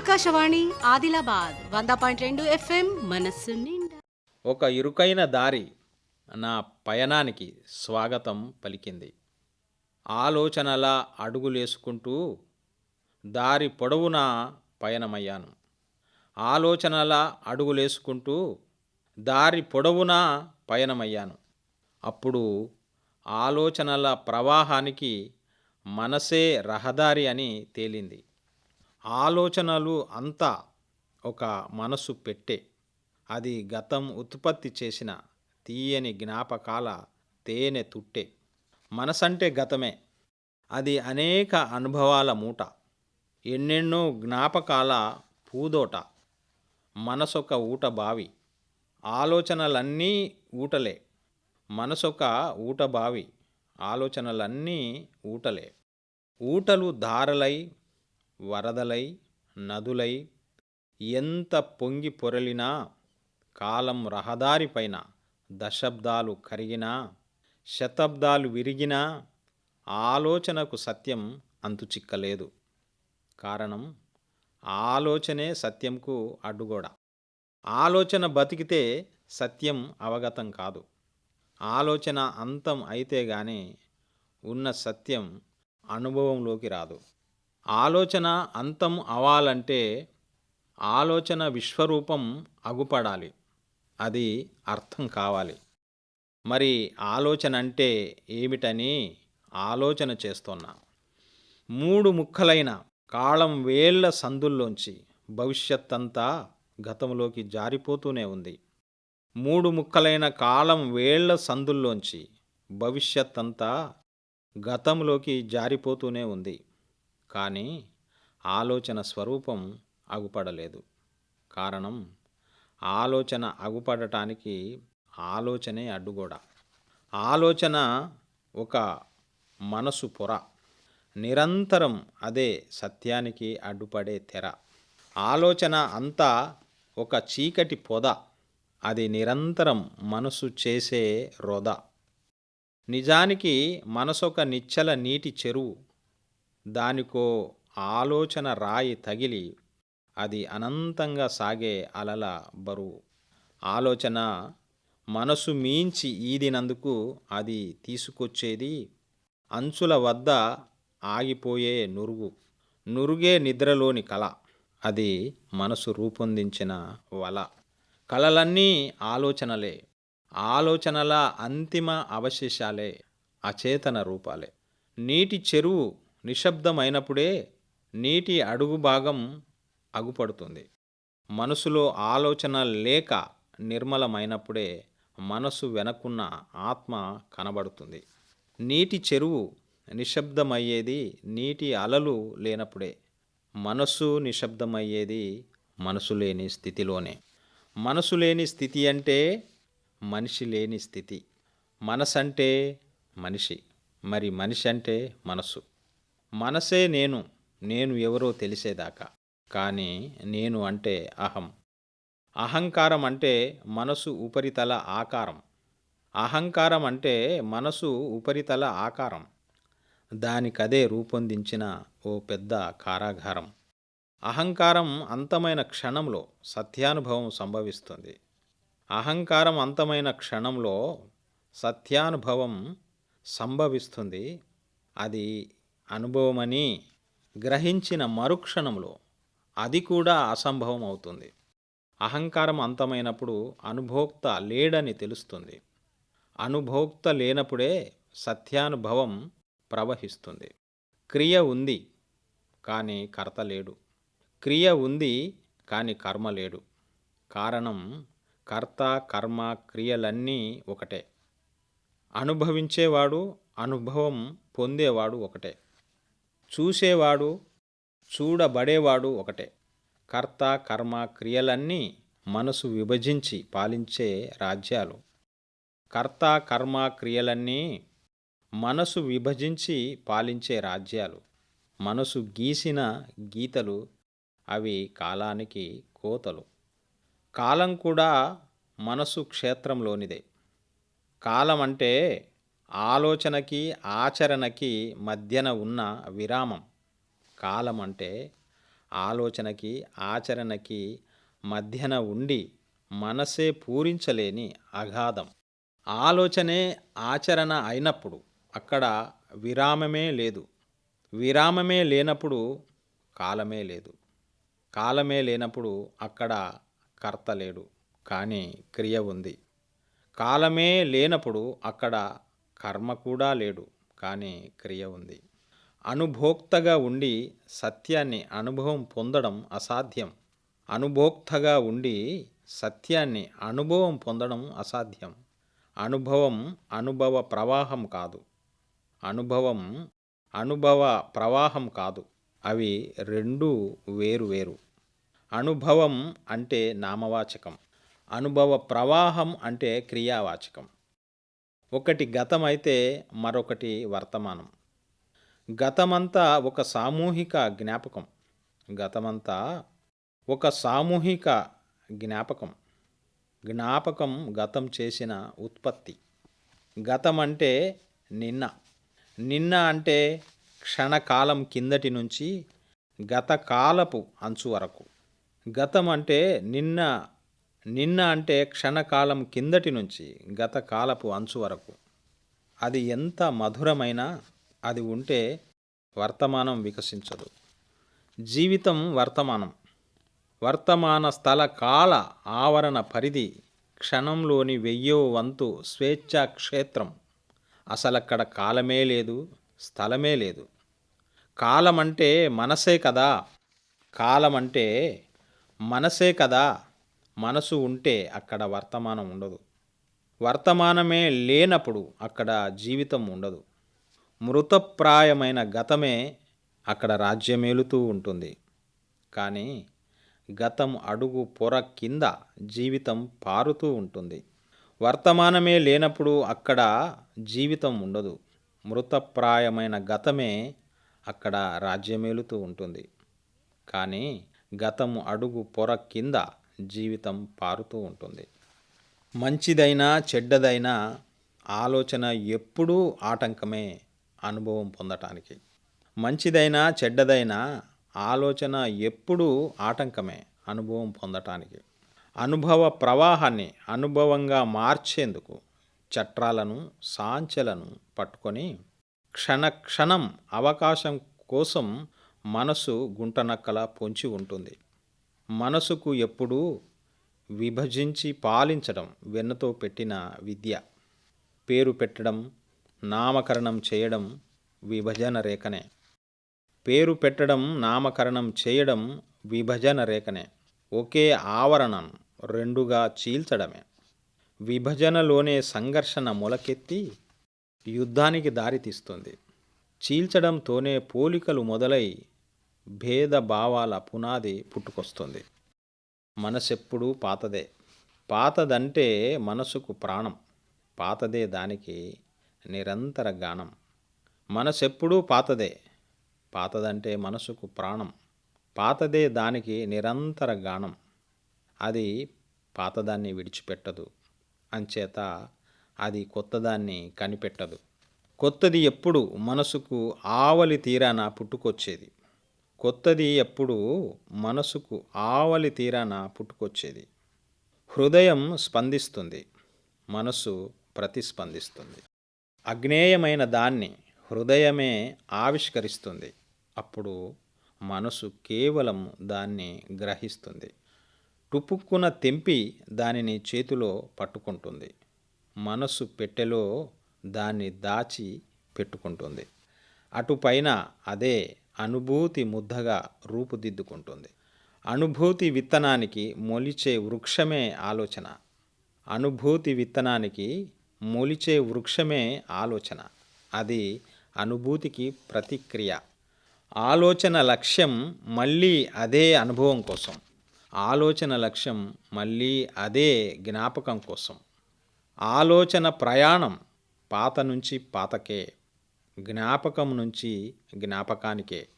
ఆకాశవాణి ఆదిలాబాద్ వంద పాయింట్ రెండు ఎఫ్ఎం మనస్సు నిండా. ఒక ఇరుకైన దారి నా పయనానికి స్వాగతం పలికింది. ఆలోచనల అడుగులేసుకుంటూ దారి పొడవునా పయనమయ్యాను. ఆలోచనల అడుగులేసుకుంటూ దారి పొడవునా పయనమయ్యాను. అప్పుడు ఆలోచనల ప్రవాహానికి మనసే రహదారి అని తేలింది. ఆలోచనలు అంతా ఒక మనసు పెట్టే అది గతం ఉత్పత్తి చేసిన తీయని జ్ఞాపకాల తేనె తుట్టే. మనసంటే గతమే. అది అనేక అనుభవాల మూట. ఎన్నెన్నో జ్ఞాపకాల పూదోట. మనసొక ఊట బావి. ఆలోచనలన్నీ ఊటలే. మనసొక ఊట బావి. ఆలోచనలన్నీ ఊటలే. ఊటలు ధారలై వరదలై నదులై ఎంత పొంగి పొరలినా కాలం రహదారిపైన దశాబ్దాలు కరిగినా శతాబ్దాలు విరిగినా ఆలోచనకు సత్యం అంతుచిక్కలేదు. కారణం ఆలోచనే సత్యంకు అడ్డుగోడ. ఆలోచన బతికితే సత్యం అవగతం కాదు. ఆలోచన అంతం అయితే గాని ఉన్న సత్యం అనుభవంలోకి రాదు. ఆలోచన అంతం అవ్వాలంటే ఆలోచన విశ్వరూపం అగుపడాలి. అది అర్థం కావాలి. మరి ఆలోచన అంటే ఏమిటని ఆలోచన చేస్తున్నా. మూడు ముక్కలైన కాళం వేళ్ళ సందుల్లోంచి భవిష్యత్తంతా గతంలోకి జారిపోతూనే ఉంది. మూడు ముక్కలైన కాలం వేళ్ళ సందుల్లోంచి భవిష్యత్తంతా గతంలోకి జారిపోతూనే ఉంది. కానీ ఆలోచన స్వరూపం అగుపడలేదు. కారణం ఆలోచన అగుపడటానికి ఆలోచనే అడ్డుగోడ. ఆలోచన ఒక మనసు పొర. నిరంతరం అదే సత్యానికి అడ్డుపడే తెర. ఆలోచన అంతా ఒక చీకటి పొద. అది నిరంతరం మనసు చేసే రొద. నిజానికి మనసొక నిచ్చల నీటి చెరువు. దానికో ఆలోచన రాయి తగిలి అది అనంతంగా సాగే అలల బరువు. ఆలోచన మనసు మించి ఈదినందుకు అది తీసుకొచ్చేది అంచుల వద్ద ఆగిపోయే నురుగు నురుగే నిద్రలోని కళ. అది మనసు రూపొందించిన వల. కళలన్నీ ఆలోచనలే. ఆలోచనల అంతిమ అవశేషాలే అచేతన రూపాలే. నీటి చెరువు నిశ్శబ్దమైనప్పుడే నీటి అడుగు భాగం అగుపడుతుంది. మనసులో ఆలోచన లేక నిర్మలమైనప్పుడే మనసు వెనకున్న ఆత్మ కనబడుతుంది. నీటి చెరువు నిశ్శబ్దమయ్యేది నీటి అలలు లేనప్పుడే. మనస్సు నిశ్శబ్దమయ్యేది మనసు లేని స్థితిలోనే. మనసు లేని స్థితి అంటే మనిషి లేని స్థితి. మనసంటే మనిషి. మరి మనిషి అంటే మనసు మనసే నేను నేను ఎవరో తెలిసేదాకా. కానీ నేను అంటే అహం. అహంకారం అంటే మనసు ఉపరితల ఆకారం. అహంకారం అంటే మనసు ఉపరితల ఆకారం. దానికదే రూపొందించిన ఓ పెద్ద కారాగారం. అహంకారం అంతమైన క్షణంలో సత్యానుభవం సంభవిస్తుంది. అహంకారం అంతమైన క్షణంలో సత్యానుభవం సంభవిస్తుంది. అది అనుభవమని గ్రహించిన మరుక్షణంలో అది కూడా అసంభవం అవుతుంది. అహంకారం అంతమైనప్పుడు అనుభోక్త లేడని తెలుస్తుంది. అనుభోక్త లేనప్పుడే సత్యానుభవం ప్రవహిస్తుంది. క్రియ ఉంది కానీ కర్త లేడు. క్రియ ఉంది కానీ కర్మ లేడు. కారణం కర్త కర్మ క్రియలన్నీ ఒకటే. అనుభవించేవాడు అనుభవం పొందేవాడు ఒకటే. చూసేవాడు చూడబడేవాడు ఒకటే. కర్త కర్మ క్రియలన్నీ మనసు విభజించి పాలించే రాజ్యాలు. కర్త కర్మ క్రియలన్నీ మనసు విభజించి పాలించే రాజ్యాలు. మనసు గీసిన గీతలు అవి కాలానికి కోతలు. కాలం కూడా మనసు క్షేత్రంలోనిదే. కాలం అంటే ఆలోచనకి ఆచరణకి మధ్యన ఉన్న విరామం. కాలం అంటే ఆలోచనకి ఆచరణకి మధ్యన ఉండి మనసే పూరించలేని అగాధం. ఆలోచనే ఆచరణ అయినప్పుడు అక్కడ విరామమే లేదు. విరామమే లేనప్పుడు కాలమే లేదు. కాలమే లేనప్పుడు అక్కడ కర్త లేడు. కానీ క్రియ ఉంది. కాలమే లేనప్పుడు అక్కడ కర్మ కూడా లేడు కానీ క్రియ ఉంది. అనుభోక్తగా ఉండి సత్యాన్ని అనుభవం పొందడం అసాధ్యం. అనుభోక్తగా ఉండి సత్యాన్ని అనుభవం పొందడం అసాధ్యం. అనుభవం అనుభవ ప్రవాహం కాదు. అనుభవం అనుభవ ప్రవాహం కాదు. అవి రెండు వేరు వేరు. అనుభవం అంటే నామవాచకం. అనుభవ ప్రవాహం అంటే క్రియావాచకం. ఒకటి గతం అయితే మరొకటి వర్తమానం. గతమంతా ఒక సామూహిక జ్ఞాపకం. గతమంతా ఒక సామూహిక జ్ఞాపకం. జ్ఞాపకం గతం చేసిన ఉత్పత్తి. గతం అంటే నిన్న. నిన్న అంటే క్షణకాలం కిందటి నుంచి గతకాలపు అంచు వరకు. గతం అంటే నిన్న నిన్న అంటే క్షణకాలం కిందటి నుంచి గత కాలపు అంచు వరకు. అది ఎంత మధురమైనా అది ఉంటే వర్తమానం వికసించదు. జీవితం వర్తమానం. వర్తమాన స్థల కాల ఆవరణ పరిధి క్షణంలోని వెయ్యో వంతు స్వేచ్ఛా క్షేత్రం. అసలక్కడ కాలమే లేదు స్థలమే లేదు. కాలం అంటే మనసే కదా. కాలం అంటే మనసే కదా. మనసు ఉంటే అక్కడ వర్తమానం ఉండదు. వర్తమానమే లేనప్పుడు అక్కడ జీవితం ఉండదు. మృతప్రాయమైన గతమే అక్కడ రాజ్యమేలుతూ ఉంటుంది. కానీ గతం అడుగు పొర కింద జీవితం పారుతూ ఉంటుంది. వర్తమానమే లేనప్పుడు అక్కడ జీవితం ఉండదు. మృతప్రాయమైన గతమే అక్కడ రాజ్యమేలుతూ ఉంటుంది. కానీ గతము అడుగు పొర కింద జీవితం పారుతూ ఉంటుంది. మంచిదైనా చెడ్డదైనా ఆలోచన ఎప్పుడూ ఆటంకమే అనుభవం పొందటానికి. మంచిదైనా చెడ్డదైనా ఆలోచన ఎప్పుడూ ఆటంకమే అనుభవం పొందటానికి. అనుభవ ప్రవాహాన్ని అనుభవంగా మార్చేందుకు చట్రాలను సాంచెలను పట్టుకొని క్షణ క్షణం అవకాశం కోసం మనసు గుంటనక్కల పొంచి ఉంటుంది. మనసుకు ఎప్పుడూ విభజించి పాలించడం వెన్నతో పెట్టిన విద్య. పేరు పెట్టడం నామకరణం చేయడం విభజన రేఖనే. పేరు పెట్టడం నామకరణం చేయడం విభజన రేఖనే. ఒకే ఆవరణం రెండుగా చీల్చడమే. విభజనలోనే సంఘర్షణ మొలకెత్తి యుద్ధానికి దారితీస్తుంది. చీల్చడంతోనే పోలికలు మొదలై భేద భావాల పునాది పుట్టుకొస్తుంది. మనసెప్పుడూ పాతదే. పాతదంటే మనసుకు ప్రాణం. పాతదే దానికి నిరంతర గానం. మనసెప్పుడూ పాతదే. పాతదంటే మనసుకు ప్రాణం. పాతదే దానికి నిరంతర గానం. అది పాతదాన్ని విడిచిపెట్టదు. అంచేత అది కొత్తదాన్ని కనిపెట్టదు. కొత్తది ఎప్పుడు మనసుకు ఆవలి తీరాన పుట్టుకొచ్చేది. కొత్తది ఎప్పుడు మనసుకు ఆవలి తీరాన పుట్టుకొచ్చేది. హృదయం స్పందిస్తుంది. మనసు ప్రతిస్పందిస్తుంది. అగ్నేయమైన దాన్ని హృదయమే ఆవిష్కరిస్తుంది. అప్పుడు మనసు కేవలం దాన్ని గ్రహిస్తుంది. టుపుక్కున తెంపి దానిని చేతిలో పట్టుకుంటుంది. మనసు పెట్టెలో దాన్ని దాచి పెట్టుకుంటుంది. అటుపైన అదే అనుభూతి ముద్దగా రూపుదిద్దుకుంటుంది. అనుభూతి విత్తనానికి మొలిచే వృక్షమే ఆలోచన. అనుభూతి విత్తనానికి మొలిచే వృక్షమే ఆలోచన. అది అనుభూతికి ప్రతిక్రియ. ఆలోచన లక్ష్యం మళ్ళీ అదే అనుభవం కోసం. ఆలోచన లక్ష్యం మళ్ళీ అదే జ్ఞాపకం కోసం. ఆలోచన ప్రయాణం పాత నుంచి పాతకే జ్ఞాపకం నుంచి జ్ఞాపకానికే.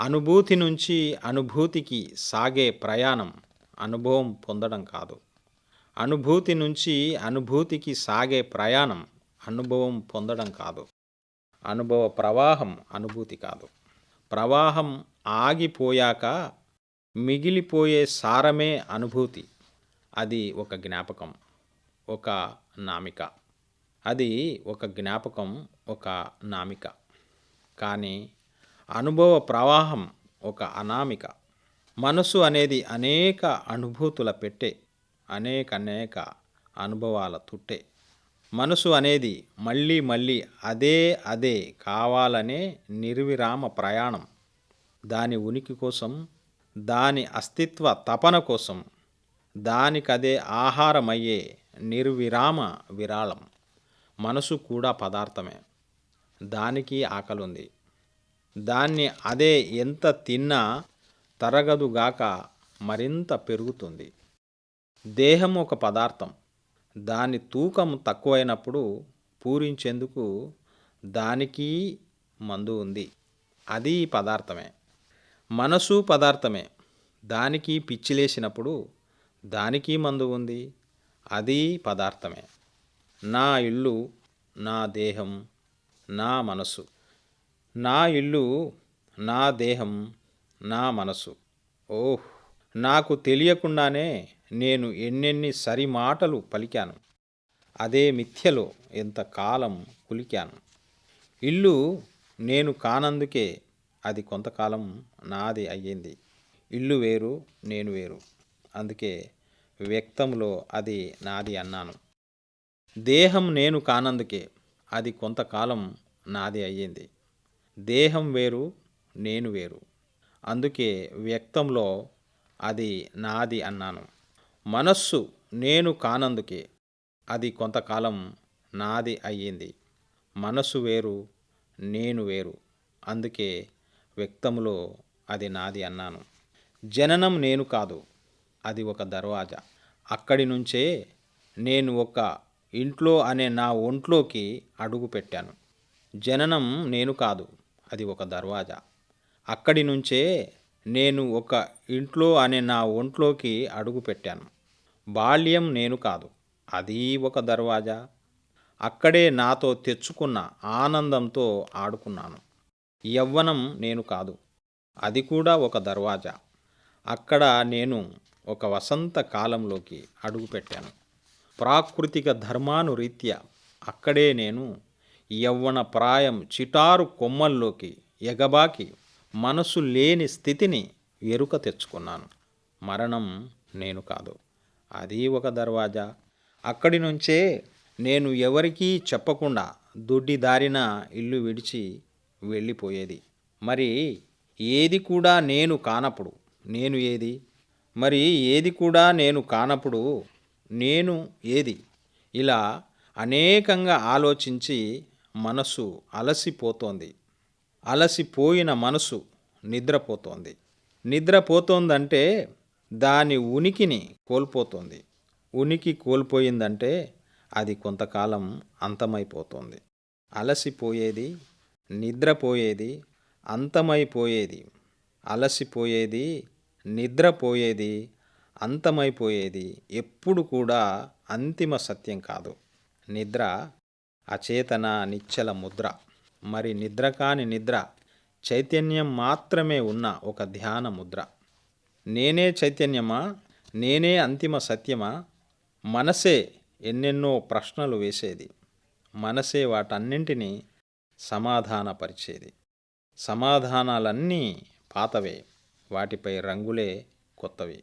అనుభూతి నుంచి అనుభూతికి సాగే ప్రయాణం అనుభవం పొందడం కాదు. అనుభూతి నుంచి అనుభూతికి సాగే ప్రయాణం అనుభవం పొందడం కాదు. అనుభవ ప్రవాహం అనుభూతి కాదు. ప్రవాహం ఆగిపోయాక మిగిలిపోయే సారమే అనుభూతి. అది ఒక జ్ఞాపకం ఒక నామిక. అది ఒక జ్ఞాపకం ఒక నామిక. కానీ అనుభవ ప్రవాహం ఒక అనామిక. మనసు అనేది అనేక అనుభూతుల పెట్టే అనేక అనేక అనుభవాల తుట్టే. మనసు అనేది మళ్ళీ మళ్ళీ అదే అదే కావాలనే నిర్విరామ ప్రయాణం. దాని ఉనికి కోసం దాని అస్తిత్వ తపన కోసం దానికదే ఆహారమయ్యే నిర్విరామ విరాళం. మనసు కూడా పదార్థమే. దానికి ఆకలి ఉంది దాన్ని అదే ఎంత తిన్నా తరగదుగాక మరింత పెరుగుతుంది. దేహం ఒక పదార్థం. దాని తూకం తక్కువైనప్పుడు పూరించేందుకు దానికి మందు ఉంది. అది పదార్థమే. మనసు పదార్థమే. దానికి పిచ్చిలేసినప్పుడు దానికి మందు ఉంది. అది పదార్థమే. నా ఇల్లు నా దేహం నా మనసు. నా ఇల్లు నా దేహం నా మనసు. ఓహ్ నాకు తెలియకుండానే నేను ఎన్నెన్ని సరి మాటలు పలికాను. అదే మిథ్యలో ఎంత కాలం కులికాను. ఇల్లు నేను కానందుకే అది కొంతకాలం నాది అయ్యింది. ఇల్లు వేరు నేను వేరు. అందుకే వ్యక్తంలో అది నాది అన్నాను. దేహం నేను కానందుకే అది కొంతకాలం నాది అయ్యింది. దేహం వేరు నేను వేరు. అందుకే వ్యక్తంలో అది నాది అన్నాను. మనస్సు నేను కానందుకే అది కొంతకాలం నాది అయ్యింది. మనస్సు వేరు నేను వేరు. అందుకే వ్యక్తంలో అది నాది అన్నాను. జననం నేను కాదు అది ఒక దర్వాజా. అక్కడి నుంచే నేను ఒక ఇంట్లో అనే నా ఒంట్లోకి అడుగు పెట్టాను. జననం నేను కాదు అది ఒక దర్వాజా. అక్కడి నుంచే నేను ఒక ఇంట్లో అనే నా ఒంట్లోకి అడుగు పెట్టాను. బాల్యం నేను కాదు అది ఒక దర్వాజా. అక్కడే నాతో తెచ్చుకున్న ఆనందంతో ఆడుకున్నాను. యవ్వనం నేను కాదు అది కూడా ఒక దర్వాజా. అక్కడ నేను ఒక వసంత కాలంలోకి అడుగుపెట్టాను ప్రాకృతిక ధర్మానురీత్యా అక్కడే నేను యవ్వన ప్రాయం చిటారు కొమ్మల్లోకి ఎగబాకి మనసు లేని స్థితిని ఎరుక తెచ్చుకున్నాను. మరణం నేను కాదు. అది ఒక దర్వాజా. అక్కడి నుంచే నేను ఎవరికీ చెప్పకుండా దొడ్డి దారిన ఇల్లు విడిచి వెళ్ళిపోయేది. మరి ఏది కూడా నేను కానప్పుడు నేను ఏది? మరి ఏది కూడా నేను కానప్పుడు నేను ఏది? ఇలా అనేకంగా ఆలోచించి మనసు అలసిపోతోంది. అలసిపోయిన మనసు నిద్రపోతోంది. నిద్రపోతోందంటే దాని ఉనికిని కోల్పోతోంది. ఉనికి కోల్పోయిందంటే అది కొంతకాలం అంతమైపోతుంది. అలసిపోయేది నిద్రపోయేది అంతమైపోయేది. అలసిపోయేది నిద్రపోయేది అంతమైపోయేది ఎప్పుడు కూడా అంతిమ సత్యం కాదు. నిద్ర అచేతన నిశ్చల ముద్ర. మరి నిద్ర కాని నిద్ర చైతన్యం మాత్రమే ఉన్న ఒక ధ్యాన ముద్ర. నేనే చైతన్యమా? నేనే అంతిమ సత్యమా? మనసే ఎన్నెన్నో ప్రశ్నలు వేసేది. మనసే వాటన్నింటినీ సమాధానపరిచేది. సమాధానాలన్నీ పాతవే వాటిపై రంగులే కొత్తవి.